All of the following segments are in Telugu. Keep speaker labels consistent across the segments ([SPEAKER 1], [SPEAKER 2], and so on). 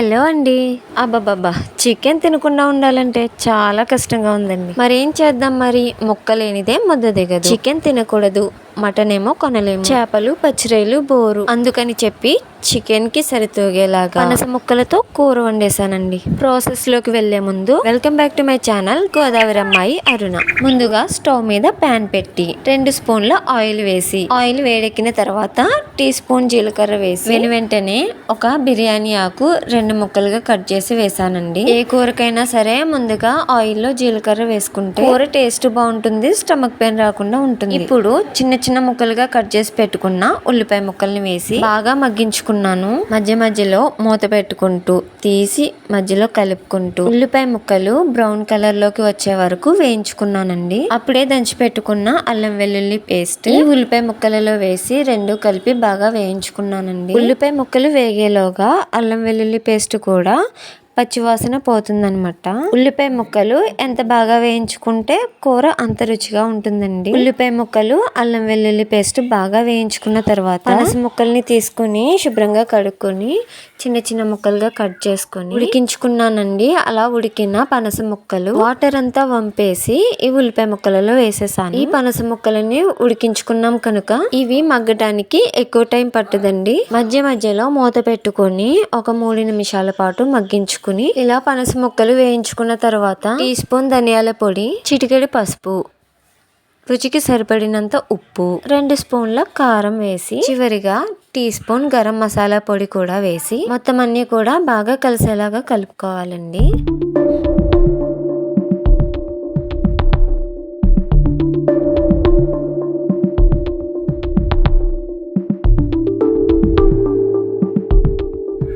[SPEAKER 1] హలో అండి. అబ్బాబ్బా చికెన్ తినకుండా ఉండాలంటే చాలా కష్టంగా ఉందండి. మరి ఏం చేద్దాం మరి? మొక్క లేనిదే ముద్ద దిగదు చికెన్ తినకూడదు. మటన్ ఏమో కొనలేము. చేపలు పచ్చిరేలు బోరు. అందుకని చెప్పి చికెన్కి సరితూగేలాగా పనస ముక్కలతో కూర వండేసానండి ప్రాసెస్లోకి వెళ్ళే ముందు welcome back to my channel Godavari అమ్మాయి అరుణ. ముందుగా స్టవ్ మీద ప్యాన్ పెట్టి రెండు స్పూన్ల ఆయిల్ వేసి ఆయిల్ వేడెక్కిన తర్వాత టీ స్పూన్ జీలకర్ర వేసి వెను వెంటనే ఒక బిర్యానీ ఆకు రెండు ముక్కలుగా కట్ చేసి వేసానండి ఏ కూరకైనా సరే ముందుగా ఆయిల్లో జీలకర్ర వేసుకుంటే కూర టేస్ట్ బాగుంటుంది స్టమక్ పెయిన్ రాకుండా ఉంటుంది. ఇప్పుడు చిన్న చిన్న చిన్న ముక్కలుగా కట్ చేసి పెట్టుకున్న ఉల్లిపాయ ముక్కల్ని వేసి బాగా మగ్గించుకున్నాను. మధ్య మధ్యలో మూత పెట్టుకుంటూ తీసి మధ్యలో కలుపుకుంటూ ఉల్లిపాయ ముక్కలు బ్రౌన్ కలర్లోకి వచ్చే వరకు వేయించుకున్నానండి. అప్పుడే దంచి పెట్టుకున్న అల్లం వెల్లుల్లి పేస్ట్ ఈ ఉల్లిపాయ ముక్కలలో వేసి రెండు కలిపి బాగా వేయించుకున్నానండి. ఉల్లిపాయ ముక్కలు వేగేలోగా అల్లం వెల్లుల్లి పేస్ట్ కూడా పచ్చివాసన పోతుందనమాట ఉల్లిపాయ ముక్కలు ఎంత బాగా వేయించుకుంటే కూర అంత రుచిగా ఉంటుందండి. ఉల్లిపాయ ముక్కలు అల్లం వెల్లుల్లి పేస్ట్ బాగా వేయించుకున్న తర్వాత పనస ముక్కల్ని తీసుకుని శుభ్రంగా కడుక్కొని చిన్న చిన్న ముక్కలుగా కట్ చేసుకొని ఉడికించుకున్నానండి. అలా ఉడికిన పనస ముక్కలు వాటర్ అంతా వంపేసి ఈ ఉల్లిపాయ ముక్కలలో వేసేసాను. ఈ పనస ముక్కలని ఉడికించుకున్నాం కనుక ఇవి మగ్గటానికి ఎక్కువ టైం పట్టదండి. మధ్య మధ్యలో మూత పెట్టుకొని ఒక మూడు నిమిషాల పాటు మగ్గించుకుని ఇలా పనస ముక్కలు వేయించుకున్న తర్వాత టీ స్పూన్ ధనియాల పొడి చిటికెడు పసుపు రుచికి సరిపడినంత ఉప్పు రెండు స్పూన్ల కారం వేసి చివరిగా టీ స్పూన్ గరం మసాలా పొడి కూడా వేసి మొత్తం అన్ని కూడా బాగా కలిసేలాగా కలుపుకోవాలండి.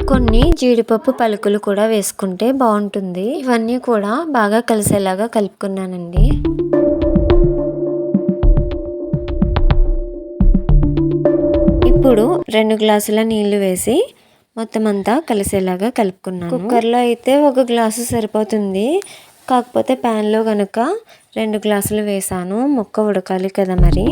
[SPEAKER 1] కొన్ని జీడిపప్పు పలుకులు కూడా వేసుకుంటే బాగుంటుంది. ఇవన్నీ కూడా బాగా కలిసేలాగా కలుపుకున్నానండి. ఇప్పుడు రెండు గ్లాసుల నీళ్ళు వేసి మొత్తం అంతా కలిసేలాగా కలుపుకున్నాను. కుక్కర్లో అయితే ఒక గ్లాసు సరిపోతుంది. కాకపోతే ప్యాన్లో కనుక రెండు గ్లాసులు వేసాను. ముక్క ఉడకాలి కదా మరి.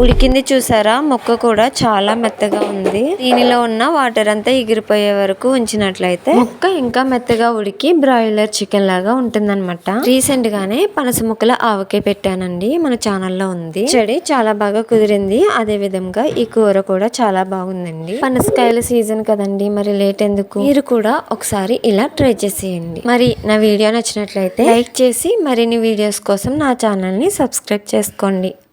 [SPEAKER 1] ఉడికింది చూసారా? మొక్క కూడా చాలా మెత్తగా ఉంది. దీనిలో ఉన్న వాటర్ అంతా ఎగిరిపోయే వరకు ఉంచినట్లయితే మొక్క ఇంకా మెత్తగా ఉడికి బ్రాయిలర్ చికెన్ లాగా ఉంటుందన్నమాట. రీసెంట్ గానే పనస ముక్కల ఆవకే పెట్టానండి. మన ఛానల్లో ఉంది. చెడి చాలా బాగా కుదిరింది. అదే విధంగా ఈ కూర కూడా చాలా బాగుందండి. పనసకాయల సీజన్ కదండి. మరి లేట్ ఎందుకు? మీరు కూడా ఒకసారి ఇలా ట్రై చేసేయండి. మరి నా వీడియో నచ్చినట్లయితే లైక్ చేసి మరిన్ని వీడియోస్ కోసం నా ఛానల్ని సబ్స్క్రైబ్ చేసుకోండి.